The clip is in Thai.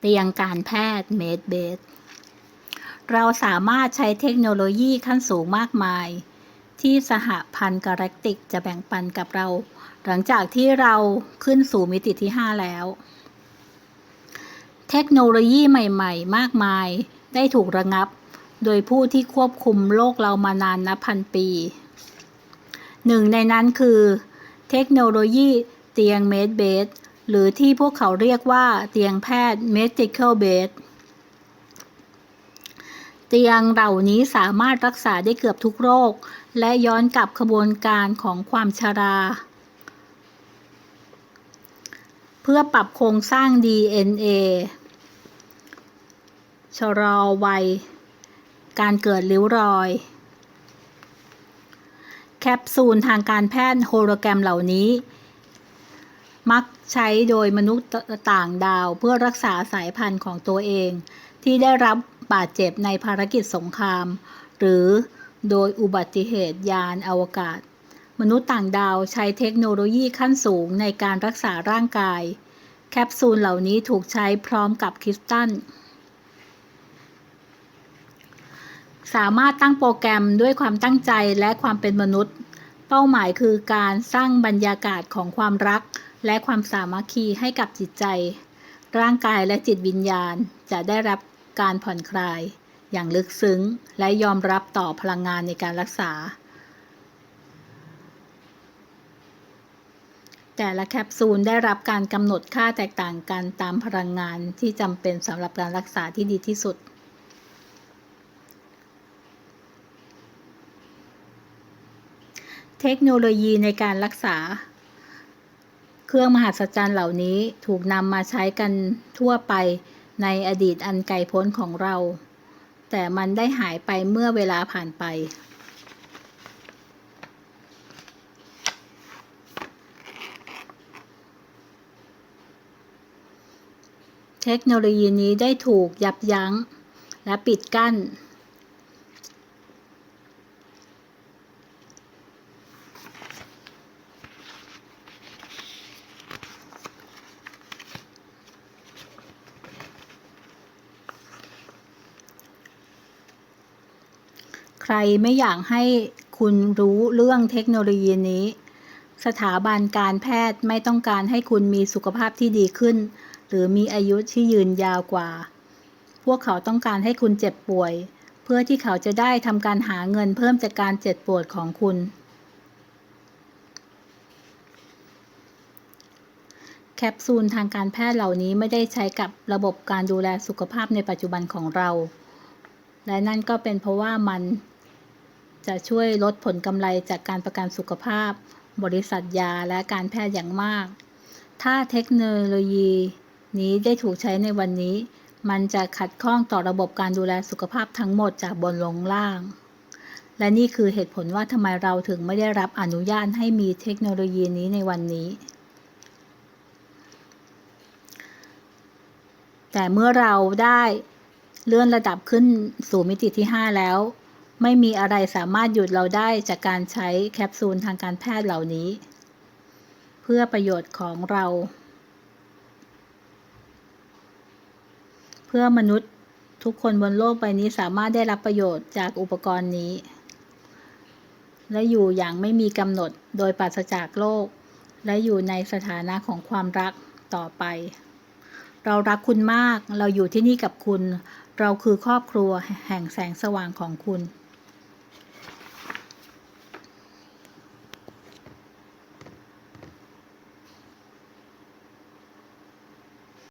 เตียงการแพทย์เมดเบสเราสามารถใช้เทคโนโลยีขั้นสูงมากมาย ที่สหพันธ์กาแล็กติกจะแบ่งปันกับเรา หลังจากที่เราขึ้นสู่มิติที่ 5 แล้ว เทคโนโลยีใหม่ ๆ มากมายได้ถูกระงับ โดยผู้ที่ควบคุมโลกเรามานานนับพันปี หนึ่งในนั้นคือ เทคโนโลยีเตียงเมดเบส หรือที่พวกเขาเรียกว่าเตียงแพทย์ medical bed เตียงเหล่านี้สามารถรักษาได้เกือบทุกโรค และย้อนกลับขบวนการของความชรา เพื่อปรับโครงสร้าง DNA ชะลอวัย การเกิดริ้วรอย แคปซูลทางการแพทย์โฮโลแกรมเหล่านี้ มักใช้โดยมนุษย์ต่างดาวเพื่อรักษาสายพันธุ์ของตัวเอง ที่ได้รับบาดเจ็บในภารกิจสงคราม หรือโดยอุบัติเหตุยานอวกาศ มนุษย์ต่างดาวใช้เทคโนโลยีขั้นสูงในการรักษาร่างกาย แคปซูลเหล่านี้ถูกใช้พร้อมกับคริสตัลสามารถตั้งโปรแกรมด้วยความตั้งใจและความเป็นมนุษย์ เป้าหมายคือการสร้างบรรยากาศของความรัก และความสามัคคีให้กับจิตใจ ร่างกายและจิตวิญญาณจะได้รับการผ่อนคลาย อย่างลึกซึ้ง และยอมรับต่อพลังงานในการรักษา แต่ละแคปซูลได้รับการกำหนดค่าแตกต่างกันตามพลังงานที่จำเป็นสำหรับการรักษาที่ดีที่สุดเทคโนโลยีในการรักษา เครื่องมหัศจรรย์เหล่านี้ถูกนำมาใช้กันทั่วไปในอดีตอันไกลโพ้นของเรา แต่มันได้หายไปเมื่อเวลาผ่านไป เทคโนโลยีนี้ได้ถูกยับยั้งและปิดกั้น รไม่อยากให้คุณรู้เรื่องเทคโนโลยีนี้ สถาบันการแพทย์ไม่ต้องการให้คุณมีสุขภาพที่ดีขึ้น หรือมีอายุที่ยืนยาวกว่า พวกเขาต้องการให้คุณเจ็บป่วย เพื่อที่เขาจะได้ทำการหาเงินเพิ่มจากการเจ็บปวดของคุณ แคปซูลทางการแพทย์เหล่านี้ไม่ได้ใช้กับระบบการดูแลสุขภาพในปัจจุบันของเรา และนั่นก็เป็นเพราะว่ามัน จะช่วยลดผลกำไรจากการประกันสุขภาพ บริษัทยาและการแพทย์อย่างมาก ถ้าเทคโนโลยีนี้ได้ถูกใช้ในวันนี้ มันจะขัดข้องต่อระบบการดูแลสุขภาพทั้งหมดจากบนลงล่าง และนี่คือเหตุผลว่าทำไมเราถึงไม่ได้รับอนุญาตให้มีเทคโนโลยีนี้ในวันนี้ แต่เมื่อเราได้เลื่อนระดับขึ้นสู่มิติที่ 5 แล้ว ไม่มีอะไรสามารถหยุดเราได้จากการใช้แคปซูลทางการแพทย์เหล่านี้ เพื่อประโยชน์ของเรา เพื่อมนุษย์ทุกคนบนโลกใบนี้สามารถได้รับประโยชน์จากอุปกรณ์นี้ และอยู่อย่างไม่มีกำหนดโดยปราศจากโลก และอยู่ในสถานะของความรักต่อไป เรารักคุณมาก เราอยู่ที่นี่กับคุณ เราคือครอบครัวแห่งแสงสว่างของคุณ